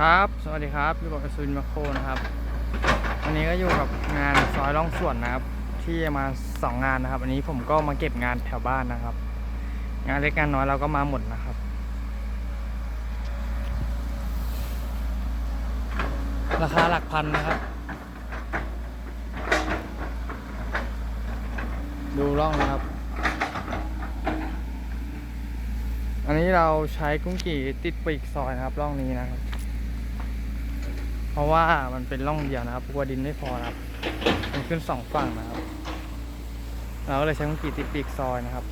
ครับ สวัสดีครับอยู่กับอัศวินมาโคนะครับ วันนี้ก็อยู่กับงานซอยร่องส่วนนะครับ ที่มาสองงานนะครับ อันนี้ผมก็มาเก็บงานแถวบ้านนะครับ งานเล็กงานน้อยเราก็มาหมดนะครับ ราคาหลักพันนะครับ ดูร่องนะครับ อันนี้เราใช้กุ้งกี่ติดปีกซอยนะครับร่องนี้นะครับ เพราะว่ามันเป็นร่องเดียวนะครับกลัวดินไม่พอนะครับ มันขึ้นสองฝั่งนะครับ เราก็เลยใช้กุ้งกี่ติดปีกซอยนะครับ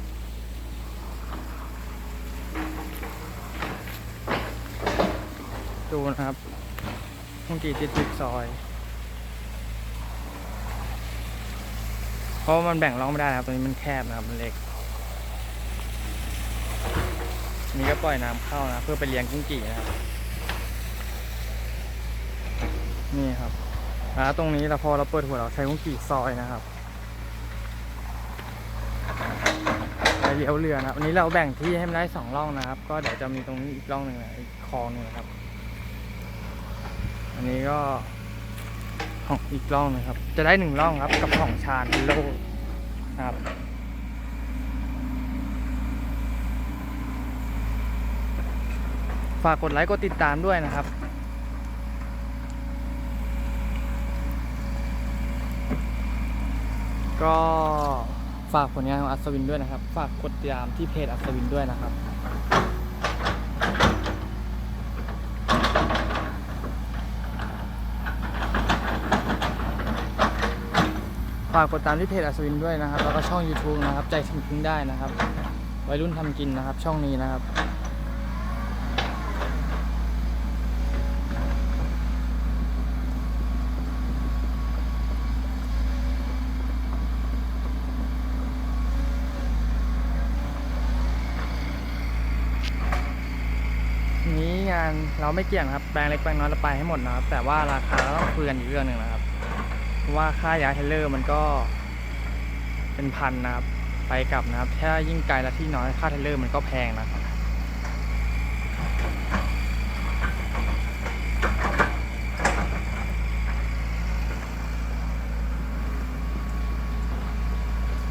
ดูนะครับกุ้งกี่ติดปีกซอย เพราะว่ามันแบ่งร่องไม่ได้นะครับตรงนี้มันแคบนะครับมันเล็กนี่ก็ปล่อยน้ำเข้านะ เพื่อไปเลี้ยงกุ้งกี่นะครับ นี่ครับแล้วตรงนี้เราพอเราเปิดหัวเราใช้กุ้งกี่ซอยนะครับไปเลี้ยวเรือนะครับวันนี้เราแบ่งที่ให้มันได้สองร่องนะครับ ก็เดี๋ยวจะมีตรงนี้อีกร่องหนึ่งนะอีกคลองหนึ่งนะครับ อันนี้ก็ของอีกร่องหนึงครับ จะได้หนึ่งร่องครับกับของชานโลนะครับฝากกดไลค์กดติดตามด้วยนะครับ ก็ฝากผลงานของอัศวินด้วยนะครับ ฝากกดติดตามที่เพจอัศวินด้วยนะครับ ฝากกดตามที่เพจอัศวินด้วยนะครับ แล้วก็ช่อง YouTube นะครับ ใจถึงพึ่งได้นะครับ วัยรุ่นทำกินนะครับ ช่องนี้นะครับ นี้งานเราไม่เกี่ยงนะครับแปลงเล็กแปลงน้อยเราไปให้หมดนะครับ แต่ว่าราคาเราต้องคุยกันอีกเรื่องหนึ่งนะครับเพราะว่าค่ายาเทเลอร์มันก็ เป็นพันนะครับ ไปกลับนะครับถ้ายิ่งไกลและที่น้อยค่าเทเลอร์มันก็แพงนะครับ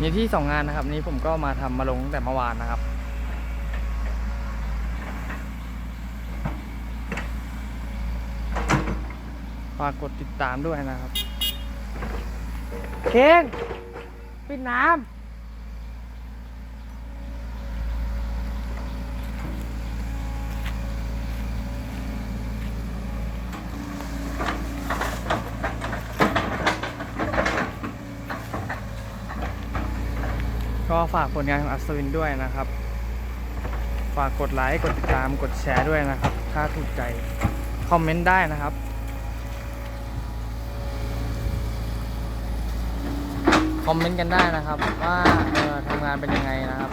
มีที่สองงานนะครับ นี้ผมก็มาทำมาลงตั้งแต่เมื่อวานนะครับากกดติดตามด้วยนะครับ เค้งปิดน้ำก็ฝากผลงานของอัศวินด้วยนะครับ ฝากกดไลค์ กดติดตาม กดแชร์ด้วยนะครับ ถ้าถูกใจ คอมเมนต์ได้นะครับ อมเมนต์กันได้นะครับ ว่าเออทำงานเป็นยังไงนะครับ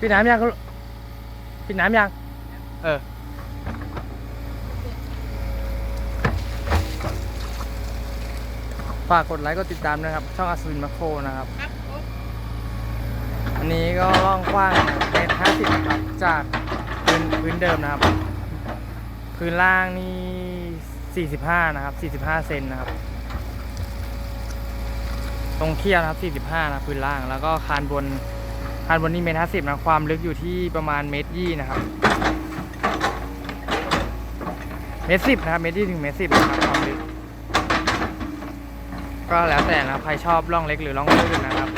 ปิดน้ำยังปิดน้ำยัง เออ ฝากกดไลค์กดติดตามนะครับ ช่องอัศวินมาโครนะครับอันนี้ก็ล่องกว้างเมตรห้าสิบนะครับ จากพื้นพื้นเดิมนะครับ พื้นล่างนี่สี่สิบห้านะครับสี่สิบห้าเซนนะครับ ตรงเคียนะครับสี่สิบห้านะพื้นล่าง แล้วก็คานบนคานบนนี่เมตรห้าสิบนะ ความลึกอยู่ที่ประมาณเมตรยี่นะครับ เมตรสิบนะครับ เมตรยี่ถึงเมตรสิบนะครับความลึก ก็แล้วแต่นะครับใครชอบร่องเล็กหรือร่องลึกนะครับ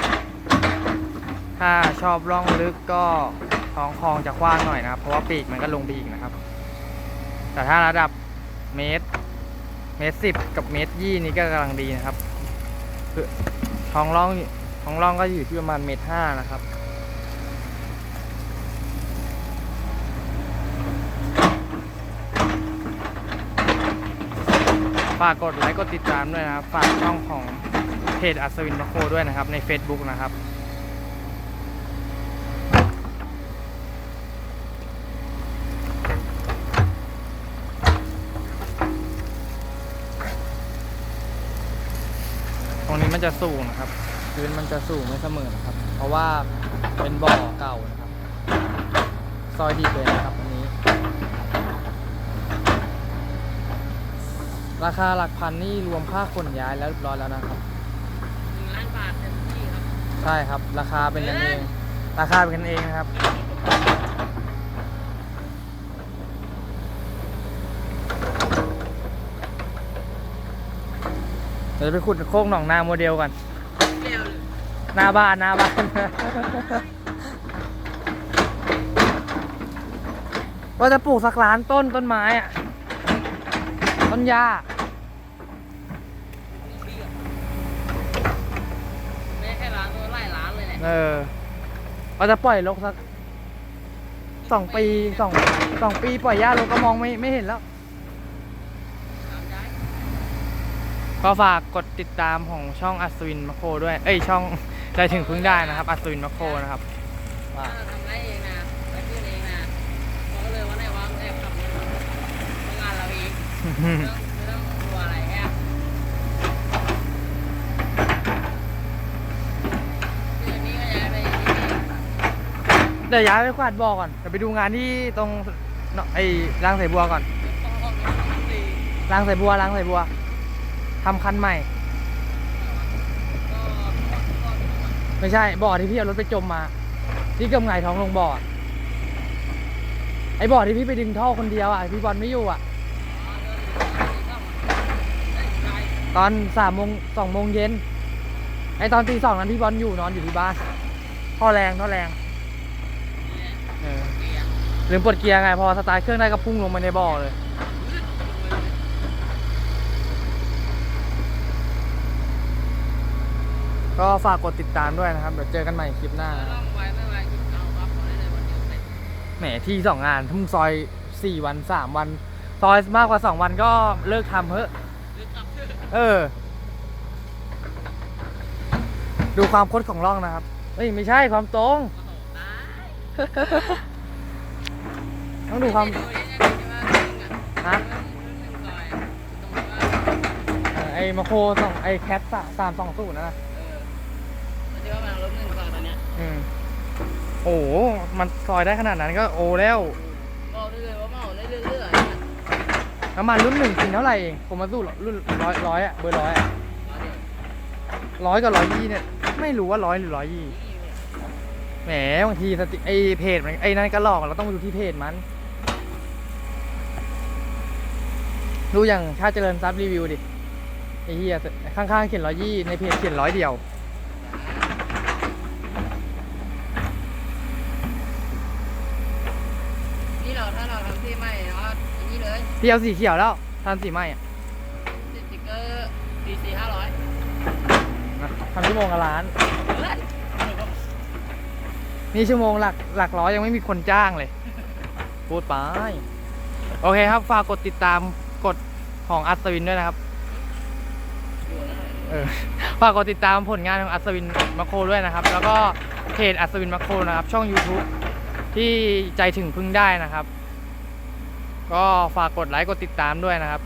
ถ้าชอบร่องลึกก็ท้องคลองจะกว้างหน่อยนะครับ เพราะว่าปีกมันก็ลงไปอีกนะครับ แต่ถ้าระดับเมตร เมตรสิบกับเมตรยี่นี่ก็กำลังดีนะครับคือท้องร่องท้องร่องก็อยู่ที่ประมาณเมตรห้านะครับ ฝากกดไลค์กดติดตามด้วยนะครับ ฝากช่องของเพจอัศวินโคด้วยนะครับ ใน Facebook นะครับตรงนี้มันจะสูงนะครับพื้นมันจะสูงไม่เสมอนะครับ เพราะว่าเป็นบ่อเก่านะครับ ซอยดีเลยนะครับ ราคาหลักพันนี่รวมค่าขนย้ายแล้วเรียบร้อยแล้วนะครับหนึ่งล้านบาทเต็มที่ครับใช่ครับ ราคาเป็นกันเอง ราคาเป็นกันเองนะครับเดี๋ยวจะไปขุดโค้งหนองนาโมเดลก่อนเร็วเลยหน้าบ้านหน้าบ้าน ว่าจะปลูกสักล้านต้นต้นไม้อะ ต้นหญ้าไม่แค่ร้านตัวไล่ร้านเลยแหละเออว่าจะปล่อยลกสักสองปีสองสองปีปล่อยหญ้าลกก็มองไม่ไม่เห็นแล้วถามย้ายก็ฝากกดติดตามของช่องอัศวินมคโครด้วย เอ้ยช่องใจถึงพึ่งได้นะครับ อัศวินมคโครนะครับถ้าเราทำไรเองนะไปขึ้นเองนะบอกเลยว่าในวางแอบขับรถทำงานเราเอง ไม่ต้องกลัวอะไรแอบคือนี่ก็ย้ายไปที่นี่เดี๋ยวย้ายไปกวาดบ่อก่อนเดี๋ยวไปดูงานที่ตรงเนไอ้รางใส่บัวก่อนต้องห้องน้ำต้องตีรางใส่บัวรางใส่บัวทำคันใหม่ ก็ก็ไม่ใช่บ่อที่พี่เอารถไปจมมา ที่เกือบหงายท้องลงบ่อไอ้บ่อที่พี่ไปดึงท่อคนเดียวอะพี่บอลไม่อยู่อะ ตอนสามโมงสองโมงเย็นไอตอนตีสองนั้นพี่บอลอยู่นอนอยู่ที่บ้านท่อแรงท่อแรงเออลืมปลดเกียร์ไง พอสตาร์ทเครื่องได้ก็พุ่งลงมาในบ่อเลย ก็ฝากกดติดตามด้วยนะครับ เดี๋ยวเจอกันใหม่คลิปหน้านะครับไว้ไม่ไว้กินเอาครับขอได้เลยวันเดียวเสร็จแหมที่สองงานทุ่งซอยสี่วันสามวัน ซอยมากกว่าสองวันก็เลิกทำเฮ้อะหรือกลับเถอะ เออ ดูความคดของร่องนะครับ เอ้ยไม่ใช่ความตรงโอ้โหตายต้องดูความไได้ดูนี่นะที่ว่าจริงอะฮะหนึ่งซอยตรงที่ว่าเออไอ้มาโคสองไอ้แคทสามสามสองศูนย์นะนะเออแล้วที่ว่ามันรถหนึ่งซอยตอนเนี้ยอืมโอ้โหมันซอยได้ขนาดนั้นก็โอแล้ว บอกได้เลยว่าเมาได้เรื่อยๆอะ น้ำมันรุ่นหนึ่งกินเท่าไหร่เองผมมาสู้รุ่นร้อยร้อยอะเบอร์ร้อยอะร้อยกับร้อยยี่เนี่ย ไม่รู้ว่าร้อยหรือร้อยยี่แหมบางทีสติไอเพจมันไอ้นั่นก็หลอกเราต้องไปดูที่เพจมัน ดูอย่างชาติเจริญทรัพย์รีวิวดิไอ้เหี้ยข้างๆเขียนร้อยยี่ในเพจเขียนร้อยเดียว นี่เราถ้าเราทำที่ใหม่เนาะอันนี้ เลยพี่เอาสีเขียวแล้วทำสีไหมอะติดสติ๊กเกอร์ DC ห้าร้อยนะทำชั่วโมงละล้านเฮ้ยนี่ชั่วโมงหลักหลักร้อยยังไม่มีคนจ้างเลย พูดไป โอเคครับ ฝากกดติดตามกดของอัศวินด้วยนะครับ เออ ฝากกดติดตามผลงานของอัศวินมาโครด้วยนะครับ แล้วก็เพจอัศวินมาโครนะครับ ช่อง YouTube ที่ใจถึงพึ่งได้นะครับ ก็ฝากกดไลค์กดติดตามด้วยนะครับ